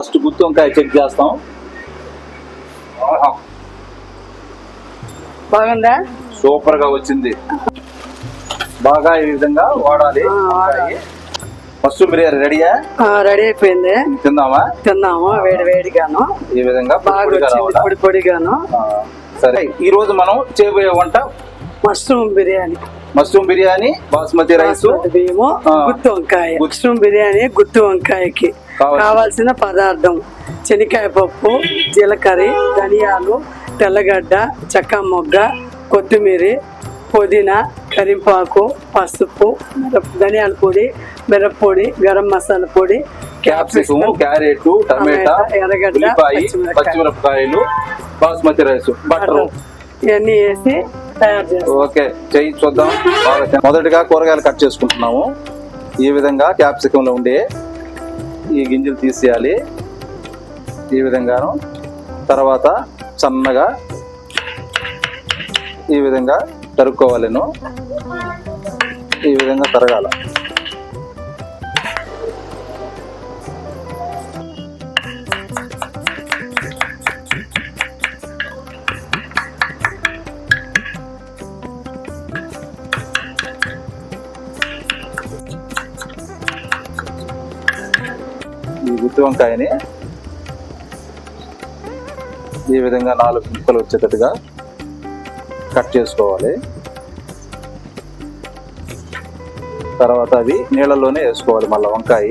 First గుత్తి వంకాయ check చేస్తాం. బాగుందా? సూపర్గా వచ్చింది. బాగా ఈ విధంగా వాడాలి. ఫస్ట్ బిర్యానీ రెడీయా? రెడీ అయిపోయింది. తిందామా తిన్నాము వేడి వేడిగాను. ఈ విధంగా పొడి బాగా? పొడి పొడిగాను. సరే. ఈ రోజు మనం చేయబోయే వంట? Mushroom biryani. Mushroom biryani basmati rice బియ్యము. గుత్తి వంకాయ మష్రూమ్ బిర్యానీ గుత్తి వంకాయకి కావాల్సిన- పదార్థం. శనక్కాయ పప్పు జీలకర్ర ధనియాలు తెల్లగడ్డ చెక్క మొగ్గ కొత్తిమీర పుదీనా కరింపాకు పసుపు ధనియాల పొడి మిరప్పొడి గరం మసాలా పొడి క్యాప్సికమ్ క్యారెట్ టమాటా ఎర్రగడ్డ. పచ్చిమిరపకాయలు. Basmati rice butter. ఇవన్నీ వేసి తయారు చేస్తాం. ఓకే చెయ్యి చూద్దాం. మొదటిగా కూరగాయలు కట్ చేసుకుంటున్నాము. ఈ విధంగా క్యాప్సికమ్లో ఉండే ఈ గింజలు తీసేయాలి. ఈ విధంగాను. తర్వాత సన్నగా ఈ విధంగా తరుక్కోవాలను ఈ విధంగా తరగాల. గుత్తి వంకాయని ఈ విధంగా నాలుగు ముక్కలు వచ్చేటట్టుగా కట్ చేసుకోవాలి. తర్వాత అవి నీళ్ళలోనే వేసుకోవాలి మళ్ళీ వంకాయ.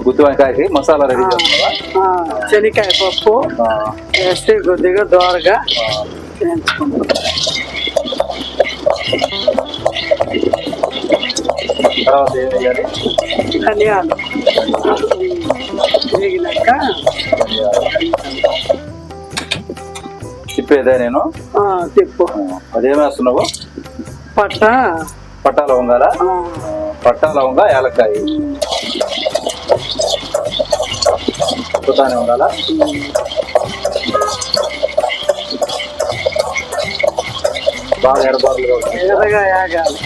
గుత్తి వంకాయకి మసాలా రెడీ చేస్తావా ఆ, శనక్కాయ పప్పు వేసి కొద్దిగా దోరగా తర్వాత ఏం వేయాలి ధనియాలు వేగినాక తిప్పేదే నేను తిప్పు అదేమేస్తున్నావు పట్ట. పట్టా లవంగాలా? పట్టా లవంగా యాలక్కాయ. తిప్పుతానే ఉండాలా బాగా ఉంటుంది ఎర్రగా యాగాలి.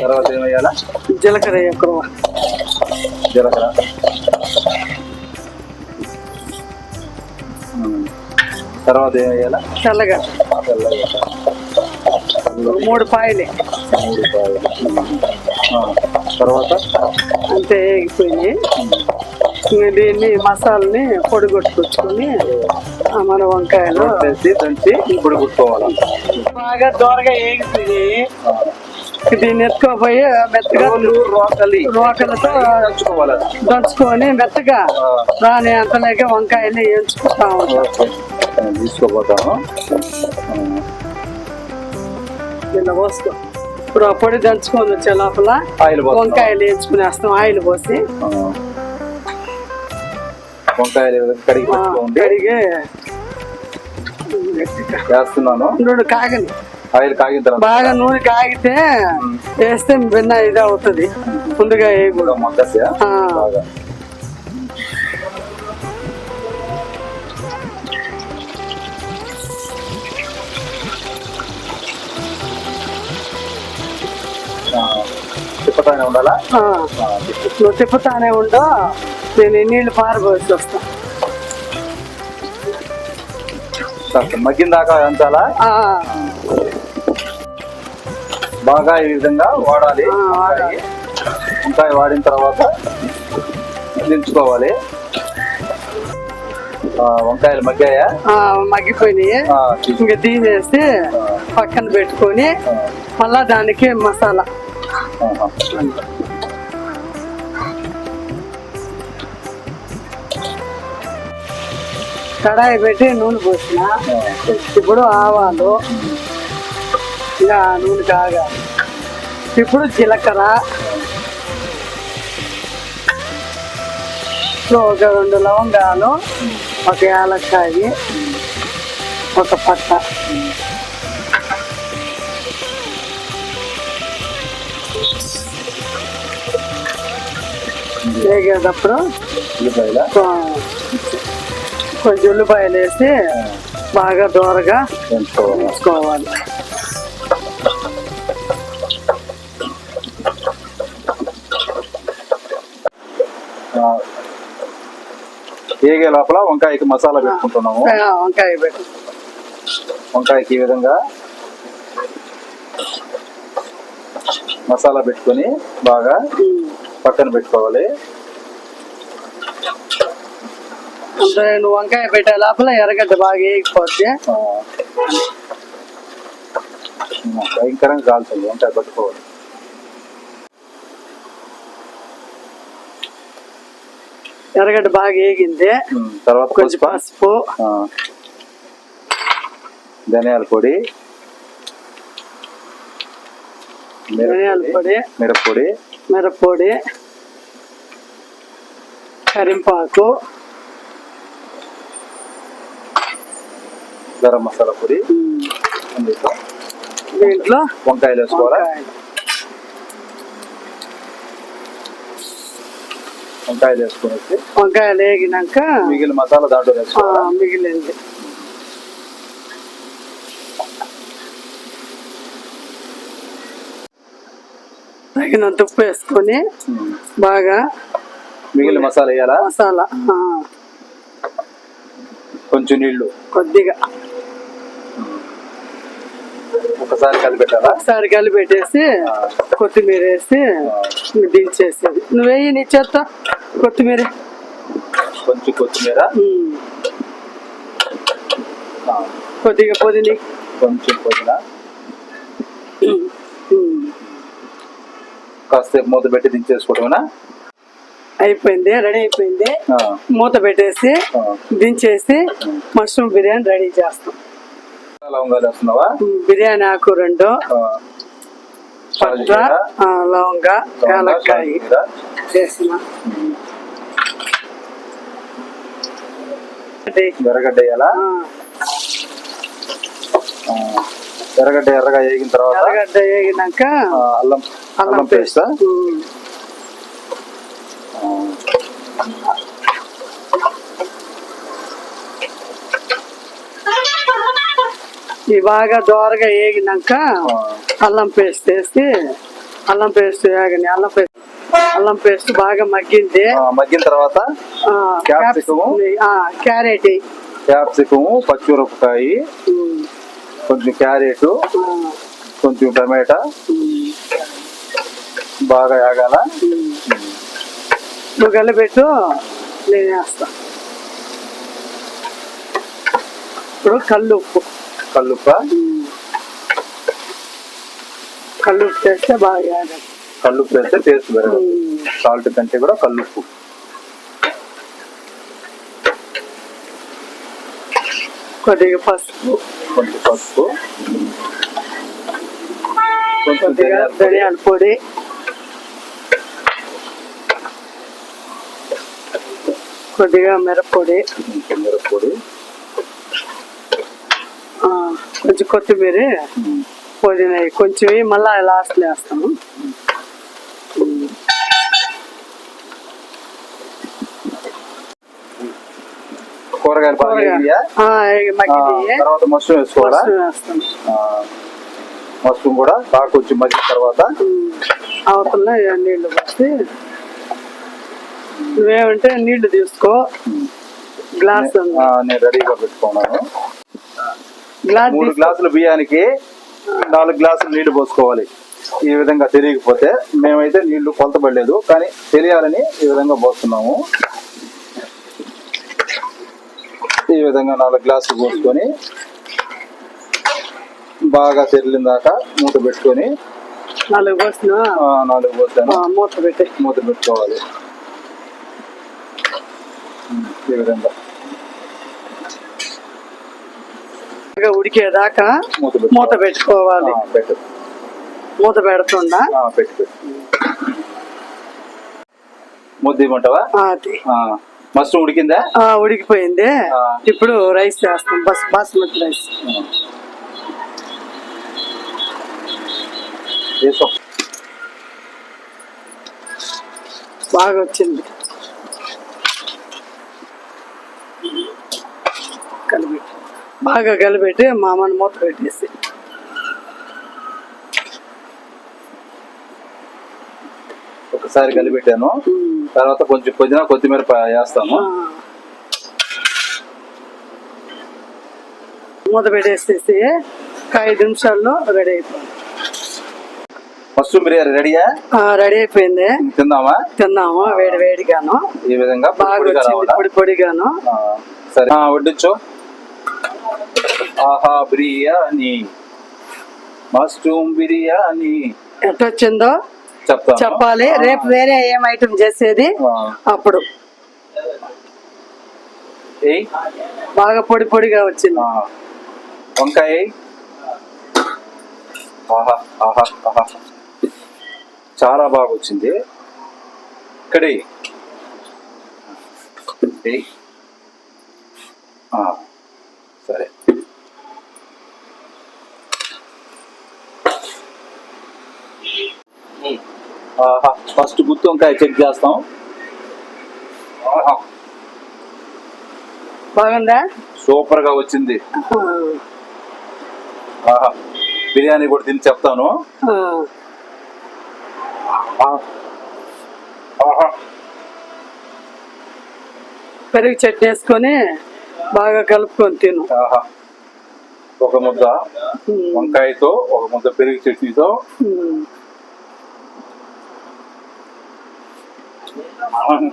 తర్వాత ఏం వేయాలా జీలకర్ర ఎక్కువ జీలకర్ర. తర్వాత ఏం వేయాలా తెల్లగడ్డ. మూడు పాయలే మూడు పాయలు. తర్వాత అంతే ఇంక దీన్ని మసాలని పొడి కొట్టుకొచ్చుకొని ఆ, మన వంకాయలు దంచి ఇప్పుడు కుట్టుకోవాలి? బాగా దోరగా వేగిపోయి దీన్ని ఎత్తుకోపోయి మెత్తగా రోకలి రోకలతో దంచుకోవాలి? దంచుకొని మెత్తగా రాని అంతలేక వంకాయలు వేయించుకుంటా ఉంటాం. ఓకే. నేను తీసుకోపోతాను ఇలా పోసుకో. ఇప్పుడు ఆ పొడి దంచుకొని వచ్చే లోపల. వంకాయలు వేయించుకునేస్తాం ఆయిల్ పోసి. వంకాయలు కడిగి పెట్టుకోండి. కడిగి. వేస్తున్నాను. నూనె కాగని ఆయిల్ కాగిన తర్వాత బాగా నూనె కాగితే వేస్తే భిన్న ఇది అవుతుంది. ముందుగా వేయకూడదు కూడా. మొక్కసే. బాగా. తిప్పుతానే ఉండాలా? తిప్పుతానే ఉండో. నేను ఈ నీళ్ళు పారబోసి వస్తా. మగ్గిన దాకా ఎంచాలా ఆ, బాగా ఈ విధంగా వాడాలి. వంకాయ వాడిన తర్వాత దించుకోవాలి. వంకాయలు మగ్గాయా? మగ్గిపోయినాయి. ఇంకా తీసేసి పక్కన పెట్టుకొని మళ్ళా దానికి మసాలా. కడాయి పెట్టి నూనె పోసిన. ఇప్పుడు ఆవాలు ఇంకా నూనె కాగాలి. ఇప్పుడు జీలకర్ర. ఒక రెండు లవంగాలు ఒక యాలక్కాయ ఒక పట్ట. వేగేటప్పుడు కొంచెం ఉల్లిపాయలు వేసి బాగా దోరగా వేసుకోవాలి. ఏగే లోపల వంకాయకి మసాలా పెట్టుకుంటున్నాము. వంకాయ వంకాయకి ఈ విధంగా మసాలా పెట్టుకొని బాగా. పక్కన పెట్టుకోవాలి. నువ్వు వంకాయ పెట్టే లోపల ఎర్రగడ్డ బాగా ఆ, భయంకరంగా కాలుతుంది వంకాయ పట్టుకోవాలి. ఎర్రగడ్డ బాగా వేగింది. తర్వాత కొంచెం పసుపు. ధనియాల పొడి. ధనియాల పొడి. మిరప్పొడి మిరప్పొడి కరింపాకు గరం మసాలా పొడి. దీంట్లో వంకాయలు వేసుకోవాలా? వంకాయలు. వేసుకునేసి వంకాయలు వేగినాక మిగిలిన మసాలా దాంట్లో వేసుకోవాలా? మిగిలింది. తగినంత ఉప్పు వేసుకొని. బాగా మిగిలిన మసాలా వేయాలా? మసాలా కొంచెం నీళ్ళు కొద్దిగా. ఒకసారి కలిపెట్టాలా ఒకసారి కలిపెట్టేసి కొత్తిమీర వేసి దించేసేది. నువ్వు వేయి నీ చేత్త కొత్తిమీర. కొంచెం కొత్తిమీర. కొద్దిగా పుదీని. కొంచెం పుదీనా. కాసేపు మూత పెట్టి దించేసుకోవటమేనా అయిపోయింది రెడీ అయిపోయింది. మూత పెట్టేసి. దించేసి మష్రూమ్ బిర్యానీ రెడీ చేస్తాం. బిర్యానీ ఆకు రెండు పట్ట లవంగ యాలక్కాయ. చేసిన ఎర్రగడ్డ వేయాలా? ఎర్రగడ్డ ఎర్రగా వేగిన తర్వాత ఎర్రగడ్డ వేగినాక అల్లం అల్లం అల్లం పేస్ట్ పేస్ట్ ఉమ్, ఇవి బాగా దోరగా వేగినాక అల్లం పేస్ట్ వేసి అల్లం పేస్ట్ వేగని అల్లం పేస్ట్ అల్లం పేస్ట్ బాగా మగ్గింది మగ్గిన తర్వాత? క్యాప్సికం, క్యారెట్ వేయి. క్యాప్సికము పచ్చిమిరపకాయ కొంచెం క్యారెట్ కొంచెం టమాటా బాగా ఆగాల ఉమ్. నువ్వు కలిపెట్టు నేను వేస్తా ఇప్పుడు కళ్ళు ఉప్పు కల్లుప్ప? ఉప్పు వేస్తే బాగా. కల్లుప్పు వేస్తే టేస్ట్ పెరగదు. సాల్ట్ కంటే కూడా కల్లుప్పు. కొద్దిగా పసుపు. కొంచెం పసుపు. కొద్దిగా ధనియాల పొడి, కొద్దిగా మిరప్పొడి కొంచెం కొత్తిమీర పుదీనా. కొంచెం మళ్ళా లాస్ట్లో వేస్తాము. కూరగాయలు. తర్వాత మష్రూమ్ వేసుకోవాలా మష్రూమ్ కూడా బాగా కొంచెం మగ్గిన తర్వాత. అవతల నీళ్ళు పోసి నువ్వేమంటే నీళ్ళు తీసుకో గ్లాస్ నేను రెడీగా పెట్టుకున్నాను మూడు. గ్లాసుల బియ్యానికి నాలుగు గ్లాసులు నీళ్ళు పోసుకోవాలి. ఈ విధంగా తెలియకపోతే మేమైతే నీళ్ళు కొలతపడలేదు కానీ తెలియాలని ఈ విధంగా పోస్తున్నాము. ఈ విధంగా నాలుగు గ్లాసులు పోసుకొని బాగా తెరిలిన దాకా మూత పెట్టుకొని నాలుగు పోసిన ఆ, నాలుగు పోసాను మూత పెట్టి. మూత పెట్టుకోవాలి. ఈ విధంగా. బాగా ఉడికేదాకా మూత పెట్టు మూత పెట్టుకోవాలి. మూత అది ఆ, మష్రూమ్ ఉడికిందా? ఉడికిపోయింది. ఇప్పుడు రైస్ చేస్తాం. బస్ బాస్మతి రైస్. బాగా వచ్చింది. బాగా కలిపెట్టి మామని మూత పెట్టేసి. ఒకసారి కలిపెట్టాను. తర్వాత కొంచెం పుదీనా కొత్తిమీర ఆ. మూత పెట్టేసేసి ఐదు నిమిషాల్లో రెడీ అయిపోయింది. మష్రూమ్ బిర్యానీ రెడీయా? రెడీ అయిపోయింది. తిందామా తిన్నాము వేడి వేడిగాను. ఈ విధంగా పొడి బాగా? పొడి పొడిగాను. సరే. వడ్డించు. ఆహా బిర్యానీ. మష్రూమ్ బిర్యానీ. ఎట్ట వచ్చిందో చెప్తాను. చెప్పాలి. రేపు వేరే ఏం ఐటమ్ చేసేది అప్పుడు. బాగా పొడి పొడిగా వచ్చింది. వంకాయ? చాలా బాగా వచ్చింది. ఇక్కడే ఏయ్. ఆ, సరే ఆహా ఫస్ట్ గుత్తి వంకాయ చెక్ చేస్తాం. బాగుందా? సూపర్గా వచ్చింది బిర్యానీ కూడా తిని చెప్తాను. పెరుగు చట్నీ వేసుకొని బాగా కలుపుకొని తిను. ఆహా. ఒక ముద్ద వంకాయతో ఒక ముద్ద పెరుగు చట్నీతో. ఉమ్.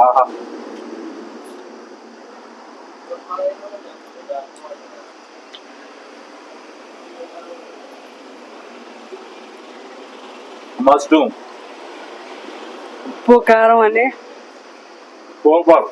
ఆహా మష్రూమ్ ఉప్పు కారం అని సూపర్